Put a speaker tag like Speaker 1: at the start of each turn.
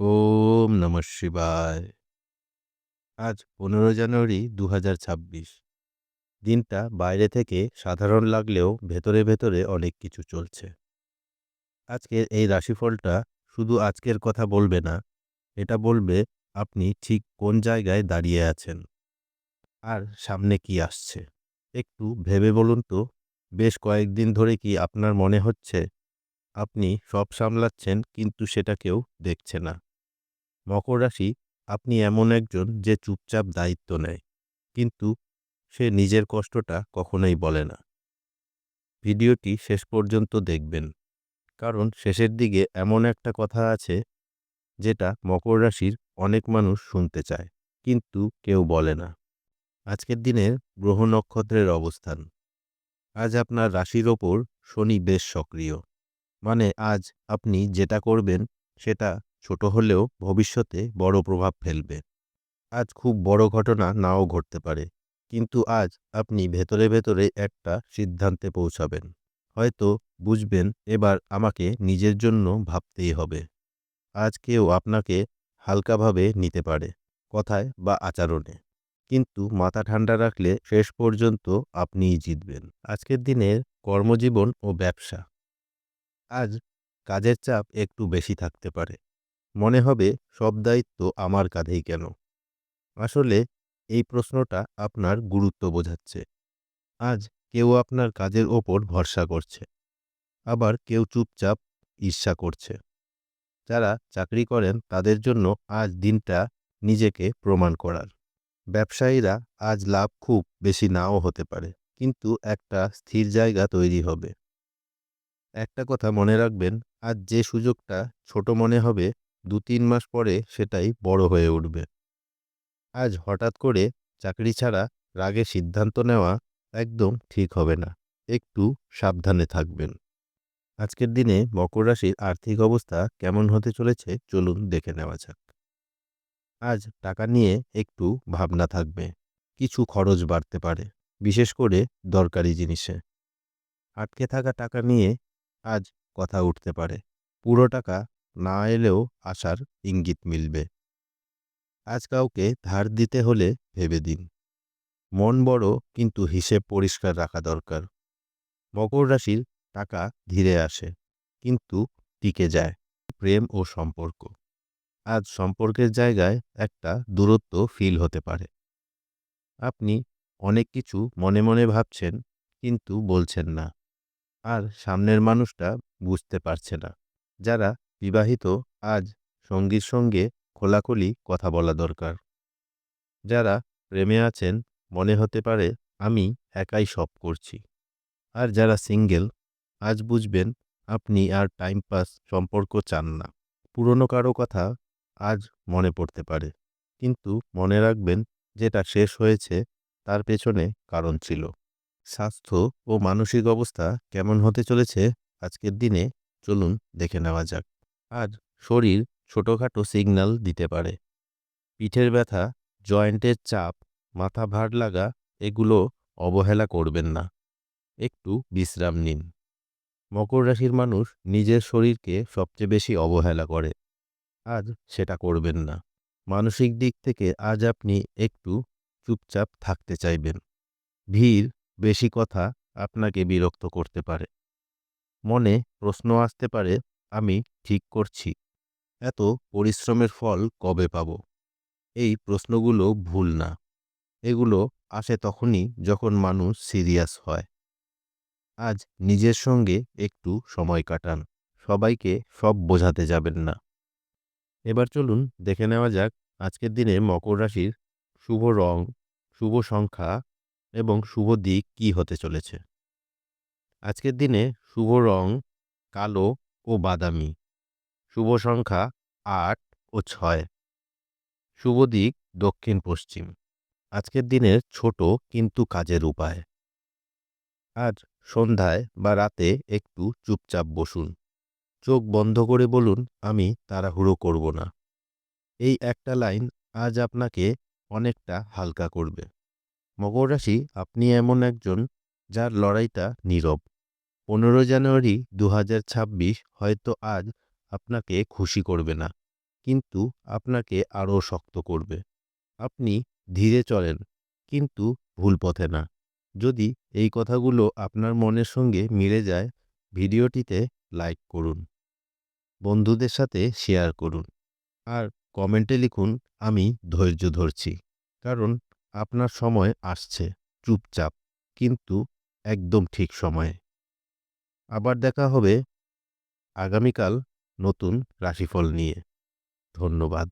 Speaker 1: ওম নমঃ শিবায়। আজ পনেরো জানুয়ারি দু হাজার ছাব্বিশ। দিনটা বাইরে থেকে সাধারণ লাগলেও ভেতরে ভেতরে অনেক কিছু চলছে। আজকের এই রাশিফলটা শুধু আজকের কথা বলবে না, এটা বলবে আপনি ঠিক কোন জায়গায় দাঁড়িয়ে আছেন আর সামনে কি আসছে। একটু ভেবে বলুন তো, বেশ কয়েকদিন ধরে কি আপনার মনে হচ্ছে আপনি সব সামলাচ্ছেন কিন্তু সেটা কেউ দেখছে না। মকর রাশি আপনি এমন একজন যে চুপচাপ দায়িত্ব নেয়। কিন্তু সে নিজের কষ্টটা কখনোই বলে না। ভিডিওটি শেষ পর্যন্ত দেখবেন। কারণ শেষের দিকে এমন একটা কথা আছে যেটা মকর রাশির অনেক মানুষ শুনতে চায়, কিন্তু কেউ বলে না। আজকের দিনের গ্রহ নক্ষত্রের অবস্থান। আজ আপনার রাশির ওপর শনি বেশ সক্রিয়। মানে আজ আপনি যেটা করবেন সেটা ছোট হলেও ভবিষ্যতে বড় প্রভাব ফেলবে। আজ খুব বড় ঘটনা নাও ঘটতে পারে। কিন্তু আজ আপনি ভেতরে ভেতরে একটা সিদ্ধান্তে পৌঁছাবেন। হয়তো বুঝবেন এবার আমাকে নিজের জন্য ভাবতেই হবে। আজ কেউ আপনাকে হালকাভাবে নিতে পারে কথায় বা আচরণে। কিন্তু মাথা ঠান্ডা রাখলে শেষ পর্যন্ত আপনিই জিতবেন। আজকের দিনের কর্মজীবন ও ব্যবসা। আজ কাজের চাপ একটু বেশি থাকতে পারে। মনে হবে সব দায়িত্ব আমার কাঁধেই কেন? আসলে এই প্রশ্নটা আপনার গুরুত্ব বোঝাচ্ছে। আজ কেউ আপনার কাজের ওপর ভরসা করছে। আবার কেউ চুপচাপ ঈর্ষা করছে। যারা চাকরি করেন তাদের জন্য আজ দিনটা নিজেকে প্রমাণ করার। ব্যবসায়ীরা আজ লাভ খুব বেশি নাও হতে পারে, কিন্তু একটা স্থির জায়গা তৈরি হবে। একটা কথা মনে রাখবেন, আজ যে সুযোগটা ছোট মনে হবে দু তিন মাস পরে সেটাই বড় হয়ে উঠবে। আজ হঠাৎ করে চাকরি ছাড়া রাগে সিদ্ধান্ত নেওয়া একদম ঠিক হবে না। একটু সাবধানে থাকবেন। আজকের দিনে মকর রাশির আর্থিক অবস্থা কেমন হতে চলেছে চলুন দেখে নেওয়া যাক। আজ টাকা নিয়ে একটু ভাবনা থাকবে। কিছু খরচ বাড়তে পারে, বিশেষ করে দরকারি জিনিসে। আটকে থাকা টাকা নিয়ে আজ কথা উঠতে পারে। পুরো টাকা না এলেও আসার ইঙ্গিত মিলবে। আজ কাউকে ধার দিতে হলে ভেবে দিন। মন বড়, কিন্তু হিসেব পরিষ্কার রাখা দরকার। মকর রাশির টাকা ধীরে আসে, কিন্তু টিকে যায়। প্রেম ও সম্পর্ক। আজ সম্পর্কের জায়গায় একটা দূরত্ব ফিল হতে পারে। আপনি অনেক কিছু মনে মনে ভাবছেন, কিন্তু বলছেন না। আর সামনের মানুষটা বুঝতে পারছে না। যারা বিবাহিত, আজ সঙ্গীর সঙ্গে খোলাখুলি কথা বলা দরকার। যারা প্রেমে আছেন, মনে হতে পারে আমি একাই সব করছি। আর যারা সিঙ্গেল, আজ বুঝবেন আপনি আর টাইম পাস সম্পর্ক চান না। পুরনো কারও কথা আজ মনে পড়তে পারে। কিন্তু মনে রাখবেন যেটা শেষ হয়েছে, তার পেছনে কারণ ছিল। স্বাস্থ্য ও মানসিক অবস্থা কেমন হতে চলেছে, আজকের দিনে চলুন দেখে নেওয়া যাক। আজ শরীর ছোটোখাটো সিগন্যাল দিতে পারে। পিঠের ব্যথা জয়েন্টের চাপ, মাথা ভার লাগা, এগুলো অবহেলা করবেন না। একটু বিশ্রাম নিন। মকর রাশির মানুষ নিজের শরীরকে সবচেয়ে বেশি অবহেলা করে আজ সেটা করবেন না। মানসিক দিক থেকে আজ আপনি একটু চুপচাপ থাকতে চাইবেন। ভিড়, বেশি কথা আপনাকে বিরক্ত করতে পারে। মনে প্রশ্ন আসতে পারে আমি ঠিক করছি। এত পরিশ্রমের ফল কবে পাব? এই প্রশ্নগুলো ভুল না। এগুলো আসে তখনই যখন মানুষ সিরিয়াস হয়। আজ নিজের সঙ্গে একটু সময় কাটান। সবাইকে সব বোঝাতে যাবেন না। এবার চলুন দেখে নেওয়া যাক আজকের দিনে মকর রাশির শুভ রং, শুভ সংখ্যা এবং শুভ দিক কী হতে চলেছে। আজকের দিনে শুভ রং, কালো ও বাদামি। শুভ সংখ্যা আট ও ছয়। শুভ দিক দক্ষিণ পশ্চিম। আজকের দিনের ছোট কিন্তু কাজের উপায়। আজ সন্ধ্যায় বা রাতে একটু চুপচাপ বসুন। চোখ বন্ধ করে বলুন, আমি তাড়াহুড়ো করব না। এই একটা লাইন আজ আপনাকে অনেকটা হালকা করবে। মকর রাশি, আপনি এমন একজন যার লড়াইটা নীরব। পনেরো জানুয়ারি দু হাজার ছাব্বিশ হয়তো আজ আপনাকে খুশি করবে না, কিন্তু আপনাকে আরও শক্ত করবে। আপনি ধীরে চলেন, কিন্তু ভুল পথে না। যদি এই কথাগুলো আপনার মনের সঙ্গে মিলে যায়, ভিডিওটিতে লাইক করুন, বন্ধুদের সাথে শেয়ার করুন, আর কমেন্টে লিখুন, আমি ধৈর্য ধরছি। কারণ আপনার সময় আসছে, চুপচাপ, কিন্তু একদম ঠিক সময়ে। আবার দেখা হবে আগামীকাল নতুন রাশিফল নিয়ে। ধন্যবাদ।